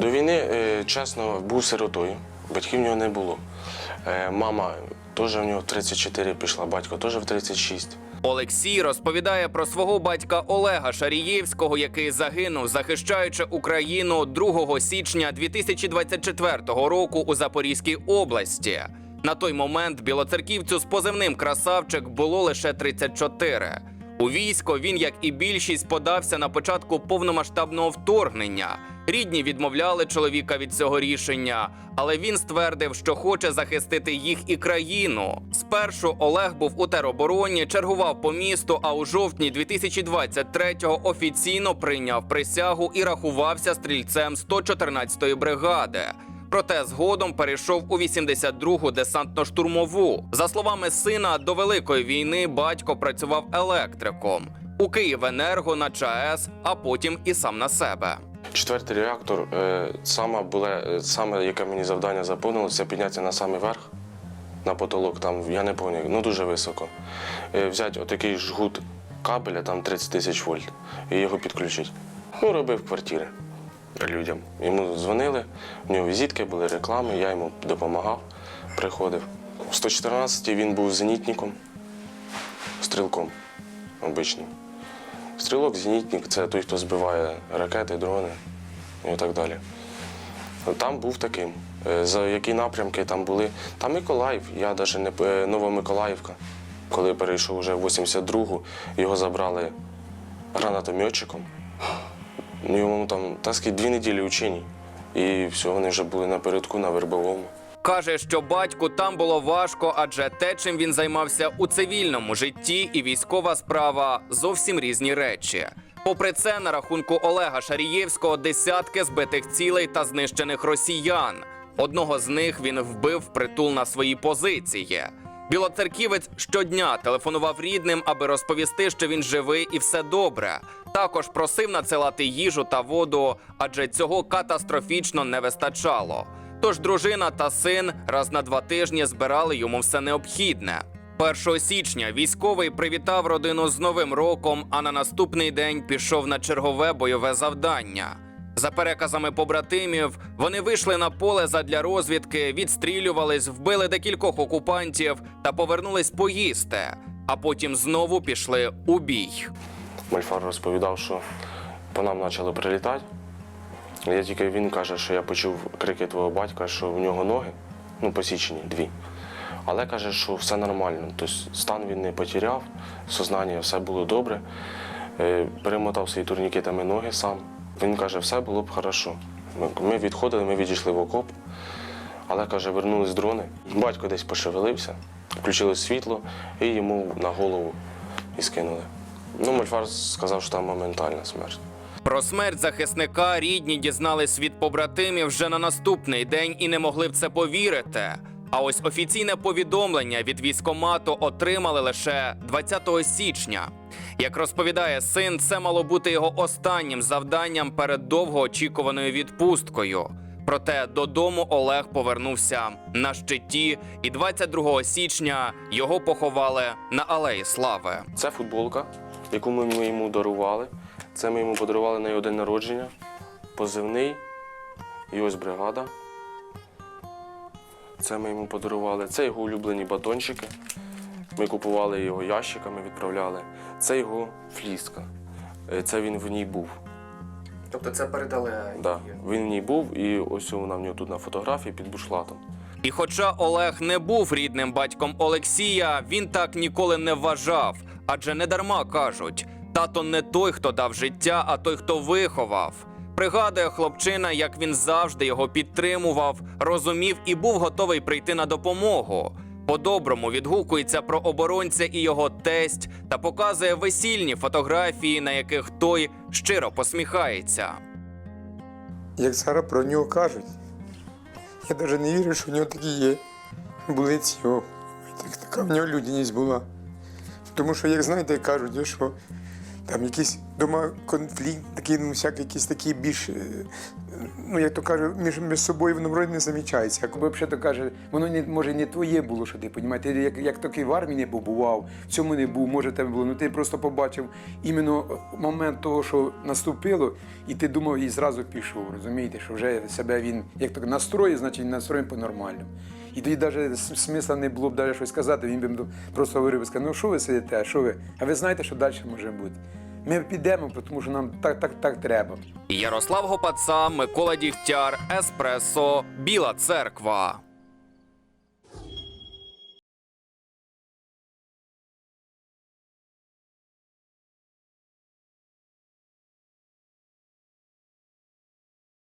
До війни, е, чесно, був сиротою, батьків в нього не було. Е, Мама теж в нього в 34 пішла, батько теж в 36. Олексій розповідає про свого батька Олега Шарієвського, який загинув, захищаючи Україну 2 січня 2024 року у Запорізькій області. На той момент білоцерківцю з позивним красавчик було лише 34. У військо він, як і більшість, подався на початку повномасштабного вторгнення. Рідні відмовляли чоловіка від цього рішення, але він ствердив, що хоче захистити їх і країну. Спершу Олег був у теробороні, чергував по місту, а у жовтні 2023-го офіційно прийняв присягу і рахувався стрільцем 114-ї бригади. Проте згодом перейшов у 82-гу десантно-штурмову. За словами сина, до великої війни батько працював електриком у Київенерго на ЧАЕС, а потім і сам на себе. Четвертий реактор, е, саме, було, е, саме яке мені завдання заповнилося, це піднятися на самий верх, на потолок, там, я не пам'ятаю, ну дуже високо. Е, взяти отакий жгут кабеля, там 30 тисяч вольт, і його підключити. Ну, робив квартири людям. Йому дзвонили, в нього візитки були, реклами, я йому допомагав, приходив. В 114 він був зенітником, стрілком обичним. Стрілок, зенітник це той, хто збиває ракети, дрони і так далі. Там був таким. Е, За які напрямки там були. Там Миколаїв, я навіть не е, Новомиколаївка. Коли перейшов вже в 82-гу, його забрали гранатометчиком. Ну, Йому там так сказати, дві неділі учені. І все, вони вже були напередку на вербовому. Каже, що батьку там було важко, адже те, чим він займався у цивільному житті, і військова справа зовсім різні речі. Попри це, на рахунку Олега Шарієвського десятки збитих цілей та знищених росіян. Одного з них він вбив притул на свої позиції. Білоцерківець щодня телефонував рідним, аби розповісти, що він живий і все добре. Також просив надсилати їжу та воду, адже цього катастрофічно не вистачало. Тож дружина та син раз на два тижні збирали йому все необхідне. 1 січня військовий привітав родину з Новим роком, а на наступний день пішов на чергове бойове завдання. За переказами побратимів, вони вийшли на поле задля розвідки, відстрілювались, вбили декількох окупантів та повернулись поїсти, а потім знову пішли у бій. Мальфар розповідав, що по нам почали прилітати. Я тільки він каже, що я почув крики твого батька, що в нього ноги, ну, посічені дві. Але каже, що все нормально. Тобто стан він не потеряв, сознання, все було добре. Е, Перемотав свої турнікетами ноги сам. Він каже, все було б хорошо. Ми, відходили, ми відійшли в окоп, але каже, вернулись дрони. Батько десь пошевелився, включили світло і йому на голову і скинули. Ну, Мальфар сказав, що там моментальна смерть. Про смерть захисника рідні дізнались від побратимів вже на наступний день і не могли в це повірити. А ось офіційне повідомлення від військомату отримали лише 20 січня. Як розповідає син, це мало бути його останнім завданням перед довгоочікуваною відпусткою. Проте додому Олег повернувся на щиті, і 22 січня його поховали на Алеї Слави. Це футболка, яку ми йому дарували. Це ми йому подарували на його день народження. Позивний. І ось бригада. Це ми йому подарували. Це його улюблені батончики. Ми купували його ящиками, відправляли. Це його фліска. Е, Це він в ній був. Тобто це передали. Да. Він в ній був, і ось вона в нього тут на фотографії під бушлатом. І хоча Олег не був рідним батьком Олексія, він так ніколи не вважав. Адже не дарма кажуть: тато не той, хто дав життя, а той, хто виховав. Пригадує хлопчина, як він завжди його підтримував, розумів і був готовий прийти на допомогу. По-доброму відгукується про оборонця і його тесть та показує весільні фотографії, на яких той щиро посміхається. Як зараз про нього кажуть, я навіть не вірю, що в нього такі є. Були. Так, така в нього людяність була. Тому що, як знаєте, кажуть, що там якісь дома конфлікт, ну, всякі якісь такі більш е, ну як то кажуть, між, між собою воно вроді не замічається. Як взагалі то каже, воно не може не твоє було, що ти розумієте. Як, як такий в армії не побував, в цьому не був, може тебе було. Ну ти просто побачив іменно момент того, що наступило, і ти думав і зразу пішов. Розумієте, що вже себе він як так настроїв, значить він настроєн по-нормальному. І тоді навіть смисла не було б навіть щось сказати, він би просто говорив, сказав, ну що ви сидите, що ви? А ви знаєте, що далі може бути? Ми підемо, тому що нам так, так, так треба. Ярослав Гопаца, Микола Дігтяр, Еспресо, Біла Церква.